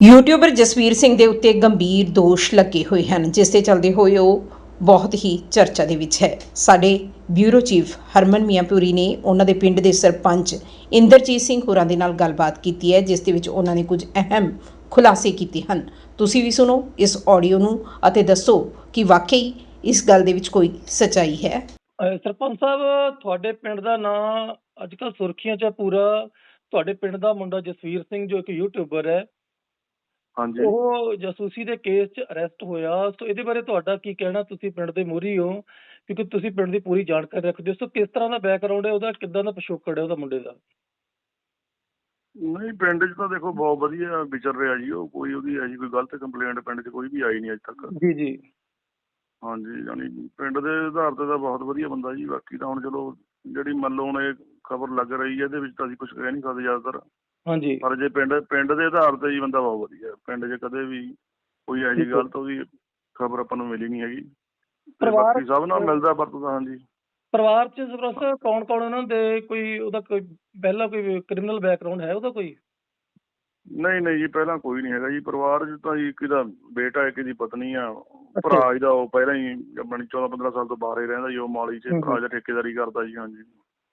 YouTuber Jasvir Singh ਦੇ ਉੱਤੇ ਗੰਭੀਰ ਦੋਸ਼ ਲੱਗੇ ਹੋਏ ਹਨ, ਜਿਸ ਦੇ ਚੱਲਦੇ ਹੋਏ ਉਹ ਬਹੁਤ ਹੀ ਚਰਚਾ ਦੇ ਵਿੱਚ ਹੈ। ਸਾਡੇ ਬਿਊਰੋ ਚੀਫ ਹਰਮਨ ਮੀਆਂਪੁਰੀ ਨੇ ਉਹਨਾਂ ਦੇ ਪਿੰਡ ਦੇ ਸਰਪੰਚ ਇੰਦਰਜੀਤ ਸਿੰਘ ਹੋਰਾਂ ਦੇ ਨਾਲ ਗੱਲਬਾਤ ਕੀਤੀ ਹੈ, ਜਿਸ ਦੇ ਵਿੱਚ ਉਹਨਾਂ ਨੇ ਕੁਝ ਅਹਿਮ ਖੁਲਾਸੇ ਕੀਤੇ ਹਨ। ਤੁਸੀਂ ਵੀ ਸੁਣੋ ਇਸ ਆਡੀਓ ਨੂੰ ਅਤੇ ਦੱਸੋ ਕਿ ਵਾਕਈ ਇਸ ਗੱਲ ਦੇ ਵਿੱਚ ਕੋਈ ਸਚਾਈ ਹੈ। ਸਰਪੰਚ ਸਾਹਿਬ, ਤੁਹਾਡੇ ਪਿੰਡ ਦਾ ਨਾਂ ਅੱਜ ਕੱਲ ਸੁਰਖੀਆਂ 'ਚ ਪੂਰਾ। ਤੁਹਾਡੇ ਪਿੰਡ ਦਾ ਮੁੰਡਾ ਜਸਵੀਰ ਸਿੰਘ, ਜੋ ਇੱਕ ਯੂਟਿਊਬਰ ਹੈ ਉਹ ਜਾਸੂਸੀ ਦੇ ਕੇਸ 'ਚ ਅਰੈਸਟ ਹੋਇਆ। ਸੋ ਇਹਦੇ ਬਾਰੇ ਤੁਹਾਡਾ ਕੀ ਕਹਿਣਾ? ਤੁਸੀਂ ਪਿੰਡ ਦੇ ਮੋਹਰੀ ਹੋ ਕਿਉਂਕਿ ਤੁਸੀਂ ਪਿੰਡ ਦੀ ਪੂਰੀ ਜਾਣਕਾਰੀ ਰੱਖਦੇ ਹੋ। ਸੋ ਕਿਸ ਤਰ੍ਹਾਂ ਦਾ ਬੈਕਗ੍ਰਾਉਂਡ ਹੈ? ਉਹਦਾ ਕਿੱਦਾਂ ਦਾ ਪਿਛੋਕੜ ਹੈ ਉਹਦਾ ਮੁੰਡੇ ਦਾ? ਨਹੀਂ ਪਿੰਡ 'ਚ ਤਾਂ ਦੇਖੋ ਬਹੁਤ ਵਧੀਆ ਵਿਚਰ ਰਿਹਾ ਜੀ। ਉਹ ਕੋਈ ਉਹਦੀ ਐਸੀ ਕੋਈ ਗਲਤ ਕੰਪਲੇਂਟ ਪਿੰਡ 'ਚ ਕੋਈ ਵੀ ਆਈ ਨਹੀਂ ਅਜੇ ਤੱਕ। ਜੀ ਜੀ। ਹਾਂਜੀ ਯਾਨੀ ਪਿੰਡ ਦੇ ਆਧਾਰ ਤੇ ਤਾਂ ਬਹੁਤ ਵਧੀਆ ਬੰਦਾ ਜੀ। ਬਾਕੀ ਤਾਂ ਹੁਣ ਚਲੋ ਜਿਹੜੀ ਮੰਨ ਲਓ ਹੁਣ ਇਹ ਖਬਰ ਲੱਗ ਰਹੀ ਹੈ ਇਹਦੇ ਵਿੱਚ ਤਾਂ ਅਸੀਂ ਕੁਝ ਕਹਿ ਨਹੀਂ ਸਕਦੇ ਜ਼ਿਆਦਾਤਰ। ਹਾਂਜੀ। ਪਰ ਜੇ ਪਿੰਡ ਪਿੰਡ ਦੇ ਆਧਾਰ ਤੇ ਜੀ ਬੰਦਾ ਬਹੁਤ ਵਧੀਆ ਪਿੰਡ 'ਚ ਕਦੇ ਵੀ ਕੋਈ ਐਸੀ ਹੈ। ਗਲਤ ਉਹਦੀ ਖਬਰ ਆਪਾਂ ਨੂੰ ਮਿਲੀ ਨਹੀਂ ਹੈਗੀ। ਤੇ ਪਰਿਵਾਰ- ਸਭ ਨਾਲ ਮਿਲਦਾ ਵਰਤਦਾ ਹਾਂਜੀ। ਪਰਿਵਾਰ 'ਚ ਸਾਹਿਬ ਕੌਣ ਕੌਣ ਉਹਨਾਂ ਦੇ ਕੋਈ ਉਹਦਾ ਕੋਈ ਪਹਿਲਾਂ ਕੋਈ ਕ੍ਰਿਮੀਨਲ ਬੈਕਗ੍ਰਾਉਂਡ ਹੈ ਉਹਦਾ ਕੋਈ? ਨਹੀਂ ਨਹੀਂ ਜੀ ਪਹਿਲਾਂ ਕੋਈ ਨਹੀਂ ਹੈਗਾ ਜੀ। ਪਰਿਵਾਰ 'ਚ ਤਾਂ ਜੀ ਇੱਕ ਦਾ ਬੇਟਾ ਇੱਕ ਦੀ ਪਤਨੀ ਆ। ਭਰਾ ਇਹਦਾ ਉਹ ਪਹਿਲਾਂ ਹੀ ਆਪਣੀ 14 15 ਸਾਲ ਤੋਂ ਬਾਹਰ ਹੀ ਰਹਿੰਦਾ ਜੀ ਉਹ ਮਾਲੀ 'ਚ। ਭਰਾ ਦਾ ਠੇਕੇਦਾਰੀ ਕਰਦਾ ਜੀ ਹਾਂਜੀ।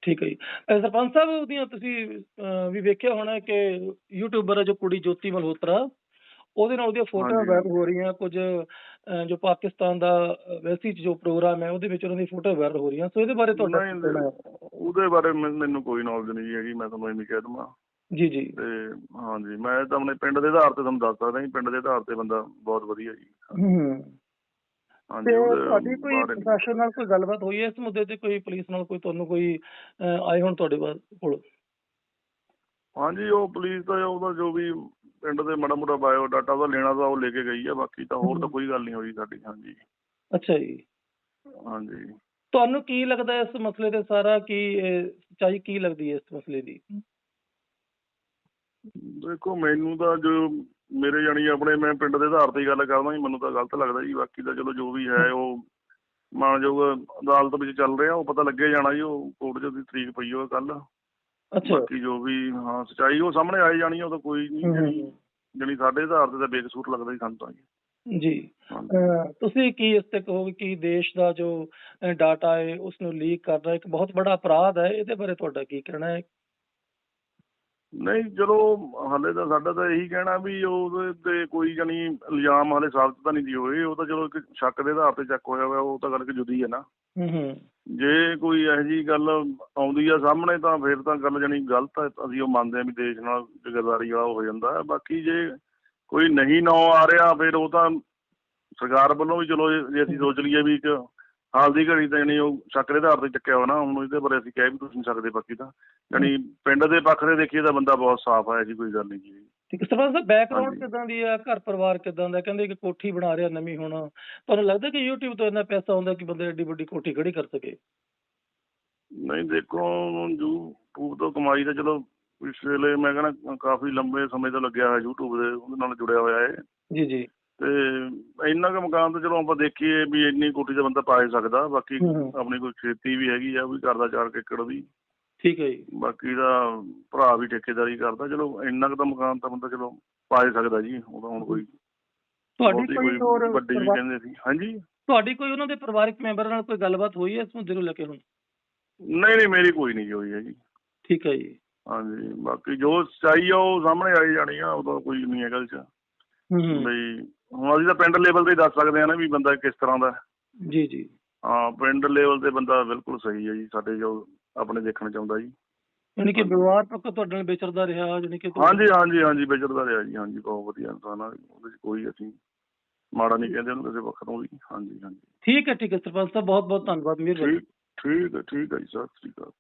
ਠੀਕ ਹੈ ਜੀ। ਸਰਪੰਚ ਸਾਹਿਬ ਉਹਦੀਆਂ ਤੁਸੀਂ ਵੀ ਵੇਖਿਆ ਹੋਣਾ ਕਿ ਯੂਟਿਊਬਰ ਜੋ ਕੁੜੀ ਜੋਤੀ ਮਲਹੋਤਰਾ ਉਹਦੇ ਨਾਲ ਉਹਦੀਆਂ ਫੋਟੋਆਂ। ਵਾਇਰਲ ਹੋ ਰਹੀਆਂ। ਕੁਝ ਜੋ ਪਾਕਿਸਤਾਨ ਦਾ ਵੈਸੀ 'ਚ ਜੋ ਪ੍ਰੋਗਰਾਮ ਹੈ ਉਹਦੇ ਵਿੱਚ ਉਹਨਾਂ ਦੀ ਫੋਟੋ ਵਾਇਰਲ ਹੋ ਰਹੀਆਂ। ਸੋ ਇਹਦੇ ਬਾਰੇ ਤੁਹਾਡਾ? ਉਹਦੇ ਬਾਰੇ ਮੈਨ- ਕੋਈ ਨੌਲੇਜ ਨਹੀਂ ਹੈਗੀ ਮੈਂ ਤੁਹਾਨੂੰ ਇਹ ਕਹਿ ਦਵਾਂ। ਜੀ ਜੀ। ਤੇ ਹਾਂਜੀ ਮੈਂ ਤਾਂ ਆਪਣੇ ਪਿੰਡ ਦੇ ਆਧਾਰ ਤੇ ਤੁਹਾਨੂੰ ਦੱਸ ਸਕਦਾ ਜੀ ਪਿੰਡ ਦੇ ਆਧਾਰ ਤੇ ਬੰਦਾ ਬਹੁਤ ਵਧੀਆ ਜੀ। ਹੂੰ। ਤੇ ਤੁਹਾਡੀ ਕੋਈ ਪ੍ਰਸ਼ਾਸਨ ਨਾਲ ਕੋਈ ਗੱਲਬਾਤ ਹੋਈ ਹੈ ਇਸ ਮੁੱਦੇ ਤੇ? ਕੋਈ ਪੁਲਿਸ ਨਾਲ ਕੋਈ ਤੁਹਾਨੂੰ ਕੋਈ ਆਏ ਹੋਣ ਤੁਹਾਡੇ ਕੋਲ? ਹਾਂਜੀ ਉਹ ਪੁਲਿਸ ਦਾ ਉਹਦਾ ਜੋ ਵੀ ਪਿੰਡ ਦੇ ਮਾੜਾ ਮੋਟਾ ਬਾਇਓ ਡਾਟਾ ਉਹਦਾ ਲੈਣਾ ਤਾਂ ਉਹ ਲੈ ਕੇ ਗਈ ਆ ਬਾਕੀ ਤਾਂ ਹੋਰ ਤਾਂ। ਕੋਈ ਗੱਲ ਨਹੀਂ ਹੋਈ ਸਾਡੀ ਹਾਂਜੀ। ਅੱਛਾ ਜੀ। ਹਾਂਜੀ। ਤੁਹਾਨੂੰ ਕੀ ਲੱਗਦਾ ਇਸ ਮਸਲੇ ਤੇ ਸਾਰਾ ਕੀ ਸੱਚਾਈ ਕੀ ਲੱਗਦੀ ਹੈ ਇਸ ਮਸਲੇ ਦੀ? ਦੇਖੋ ਮੈਨੂੰ ਤਾਂ ਜੋ ਮੇਰੇ ਜਾਣੀ ਆਪਣੇ ਮੈਂ ਪਿੰਡ ਦੇ ਆਧਾਰ ਤੇ ਹੀ ਗੱਲ ਕਰਦਾ ਜੀ ਮੈਨੂੰ ਤਾਂ ਗਲਤ ਲੱਗਦਾ ਜੀ ਬਾਕੀ ਤਾਂ ਚਲੋ ਜੋ ਵੀ ਹੈ ਉਹ ਮਾਨਯੋਗ ਅਦਾਲਤ ਵਿੱਚ ਚੱਲ ਰਿਹਾ ਉਹ ਪਤਾ ਲੱਗੇ ਜਾਣਾ ਜੀ ਉਹ ਕੋਰਟ 'ਚ ਦੀ ਤਰੀਕ ਪਈ ਹੋਈ ਕੱਲ ਅੱਛਾ। ਬਾਕੀ ਜੋ ਵੀ ਹਾਂ ਸਚਾਈ ਉਹ ਸਾਹਮਣੇ ਆਈ ਜਾਣੀ ਉਹ ਤਾਂ ਕੋਈ ਨਹੀਂ ਜਿਹੜੀ ਜਿਹੜੀ ਸਾਡੇ ਆਧਾਰ ਤੇ ਤਾਂ ਬੇਕਸੂਰ ਲੱਗਦਾ ਜੀ ਸਾਨੂੰ ਤਾਂ ਜੀ। ਜੀ। ਤੁਸੀਂ ਕੀ ਇਸ ਤੇ ਕਹੋਗੇ ਕਿ ਦੇਸ਼ ਦਾ ਜੋ ਡਾਟਾ ਹੈ ਉਸ ਨੂੰ ਲੀਕ ਕਰਨਾ ਇੱਕ ਬਹੁਤ ਬੜਾ ਅਪਰਾਧ ਹੈ ਇਹਦੇ ਬਾਰੇ ਤੁਹਾਡਾ ਕੀ ਕਹਿਣਾ ਹੈ? ਨਹੀਂ ਚਲੋ ਹਾਲੇ ਤਾਂ ਸਾਡਾ ਤਾਂ ਇਹੀ ਕਹਿਣਾ ਵੀ ਉਹਦੇ ਤੇ ਕੋਈ ਜਾਣੀ ਇਲਜ਼ਾਮ ਹਾਲੇ ਸਾਬਤ ਤਾਂ ਨਹੀਂ ਜੀ ਹੋਏ। ਉਹ ਤਾਂ ਚਲੋ ਇੱਕ ਸ਼ੱਕ ਦੇ ਆਧਾਰ ਤੇ ਚੱਕ ਹੋਇਆ ਹੋਇਆ ਉਹ ਤਾਂ ਗੱਲ ਕਿ ਜੁਦੀ ਹੈ ਨਾ। ਹੂੰ ਹੂੰ। ਜੇ ਕੋਈ ਇਹੋ ਜਿਹੀ ਗੱਲ ਆਉਂਦੀ ਆ ਸਾਹਮਣੇ ਤਾਂ ਫਿਰ ਤਾਂ ਗੱਲ ਜਾਣੀ ਗਲਤ ਹੈ ਅਸੀਂ ਉਹ ਮੰਨਦੇ ਆ ਵੀ ਦੇਸ਼ ਨਾਲ ਜਗਰਦਾਰੀ ਵਾਲਾ ਹੋ ਜਾਂਦਾ ਬਾਕੀ ਜੇ ਕੋਈ ਨਹੀਂ ਨਾਂ ਆ ਰਿਹਾ ਫਿਰ ਉਹ ਤਾਂ ਸਰਕਾਰ ਵੱਲੋਂ ਵੀ ਚਲੋ ਜੇ ਜੇ ਅਸੀਂ ਸੋਚ ਲਈਏ ਵੀ ਇੱਕ ਹਾਲ ਦੀ ਘੜੀ ਤਾਂ ਜਾਣੀ ਉਹ ਸ਼ੱਕ ਦੇ ਆਧਾਰ ਤੇ ਚੱਕਿਆ ਹੋਣਾ ਹੁਣ ਇਹਦੇ ਬਾਰੇ ਅਸੀਂ ਕਹਿ ਵੀ ਨਹੀਂ ਸਕਦੇ ਬਾਕੀ ਤਾਂ। ਜਾਣੀ ਪਿੰਡ ਦੇ ਪੱਖ ਦੇ ਦੇਖੀਏ ਤਾਂ ਬੰਦਾ ਬਹੁਤ ਸਾਫ਼ ਹੈ ਜੀ ਕੋਈ ਗੱਲ ਨਹੀਂ ਜੀ। ਠੀਕ ਹੈ ਸਰਪੰਚ ਸਾਹਿਬ ਬੈਕਗ੍ਰਾਉਂਡ। ਕਿਦਾਂ ਦੀ ਹੈ ਘਰ ਪਰਿਵਾਰ ਕਿਦਾਂ ਦਾ? ਕਹਿੰਦੇ ਕਿ ਕੋਠੀ ਬਣਾ ਰਿਹਾ ਨਵੀਂ ਹੁਣ। ਤੁਹਾਨੂੰ ਲੱਗਦਾ ਕਿ YouTube ਤੋਂ ਇੰਨਾ ਪੈਸਾ ਆਉਂਦਾ ਕਿ ਬੰਦੇ ਐਡੀ ਵੱਡੀ ਕੋਠੀ ਖੜੀ ਕਰ ਸਕੇ? ਨਹੀਂ ਦੇਖੋ YouTube ਤੋਂ ਕਮਾਈ ਤਾਂ ਚਲੋ ਇਸ ਵੇਲੇ ਮੈਂ ਕਹਿੰਦਾ ਕਾਫੀ ਲੰਬੇ ਸਮੇਂ ਤੋਂ ਲੱਗਿਆ ਹੋਇਆ YouTube ਦੇ ਉਹਦੇ ਨਾਲ ਜੁੜਿਆ ਹੋਇਆ ਹੈ ਜੀ ਜੀ। ਤੇ ਇੰਨਾ ਕੁ ਮਕਾਨ ਤਾਂ ਚਲੋ ਆਪਾਂ ਦੇਖੀਏ ਵੀ ਇੰਨੀ ਕੋਠੀ ਦਾ ਬੰਦਾ ਪਾ ਹੀ ਸਕਦਾ ਬਾਕੀ। ਆਪਣੀ ਕੋਈ ਖੇਤੀ ਵੀ ਹੈਗੀ ਆ ਉਹ ਵੀ ਕਰਦਾ ਚਾਰ ਕੁ ਏਕੜ ਦੀ ਠੀਕ ਹੈ ਜੀ। ਬਾਕੀ ਦਾ ਭਰਾ ਵੀ ਠੇਕੇਦਾਰੀ ਕਰਦਾ ਚਲੋ ਇੰਨਾ ਕੁ ਤਾਂ ਮਕਾਨ ਤਾਂ ਬੰਦਾ ਚਲੋ ਪਾ ਹੀ ਸਕਦਾ ਜੀ ਉਹ ਤਾਂ ਹੁਣ ਕੋਈ ਤੁਹਾਡੀ ਕੋਈ ਹੋਰ ਵੱਡੀ ਵੀ ਪਰਿਵਾ- ਕਹਿੰਦੇ ਸੀ। ਹਾਂਜੀ? ਤੁਹਾਡੀ ਕੋਈ ਉਹਨਾਂ ਦੇ ਪਰਿਵਾਰਕ ਮੈਂਬਰ ਨਾਲ ਕੋਈ ਗੱਲਬਾਤ ਹੋਈ ਹੈ ਇਸ ਮੁੱਦੇ ਨੂੰ ਲੈ ਕੇ ਹੁਣ? ਨਹੀਂ ਨਹੀਂ ਮੇਰੀ ਕੋਈ ਨਹੀਂ ਹੋਈ ਹੈ ਜੀ ਠੀਕ ਹੈ ਜੀ। ਹਾਂਜੀ ਬਾਕੀ ਜੋ ਸੱਚਾਈ ਆ ਉਹ ਸਾਹਮਣੇ ਆਈ ਜਾਣੀ ਆ ਉਦੋਂ ਕੋਈ ਨਹੀਂ ਹੈ ਗੱਲ ਚ। ਬਈ ਹੁਣ ਅਸੀਂ ਤਾਂ ਪਿੰਡ ਲੈਵਲ ਤੇ ਹੀ ਦੱਸ ਸਕਦੇ ਆ ਨਾ ਵੀ ਬੰਦਾ ਕਿਸ ਤਰ੍ਹਾਂ ਦਾ। ਜੀ ਜੀ। ਹਾਂ ਪਿੰਡ ਲੈਵਲ ਤੇ ਬੰਦਾ ਬਿਲਕੁਲ ਸਹੀ ਹੈ ਜੀ ਸਾਡੇ ਜੋ ਆਪਣੇ ਦੇਖਣ ਚ ਆਉਂਦਾ ਜੀ। ਯਾਨੀ ਕਿ ਵਿਵਹਾਰ ਪੱਕ ਤੁਹਾਡੇ ਨਾਲ ਵਿਚਰਦਾ ਰਿਹਾ ਯਾਨੀ ਕਿ ਹਾਂਜੀ ਹਾਂਜੀ ਹਾਂਜੀ ਵਿਚਰਦਾ ਰਿਹਾ ਜੀ ਹਾਂਜੀ ਬਹੁਤ ਵਧੀਆ ਇਨਸਾਨ ਆ ਉਹਦੇ ਚ ਕੋਈ ਅਸੀਂ ਮਾੜਾ ਨਹੀਂ ਕਹਿੰਦੇ ਉਹਨੂੰ ਕਿਸੇ ਪੱਖ ਤੋਂ ਵੀ। ਹਾਂਜੀ ਹਾਂਜੀ। ਠੀਕ ਹੈ ਠੀਕ ਹੈ ਸਰਪੰਚ ਸਾਹਿਬ ਬਹੁਤ ਬਹੁਤ ਧੰਨਵਾਦ ਮਿਹਰਬਾਨੀ ਠੀਕ ਠੀਕ ਹੈ ਠੀਕ ਹੈ ਜੀ ਸਤਿ ਸ੍ਰੀ ਅਕਾਲ।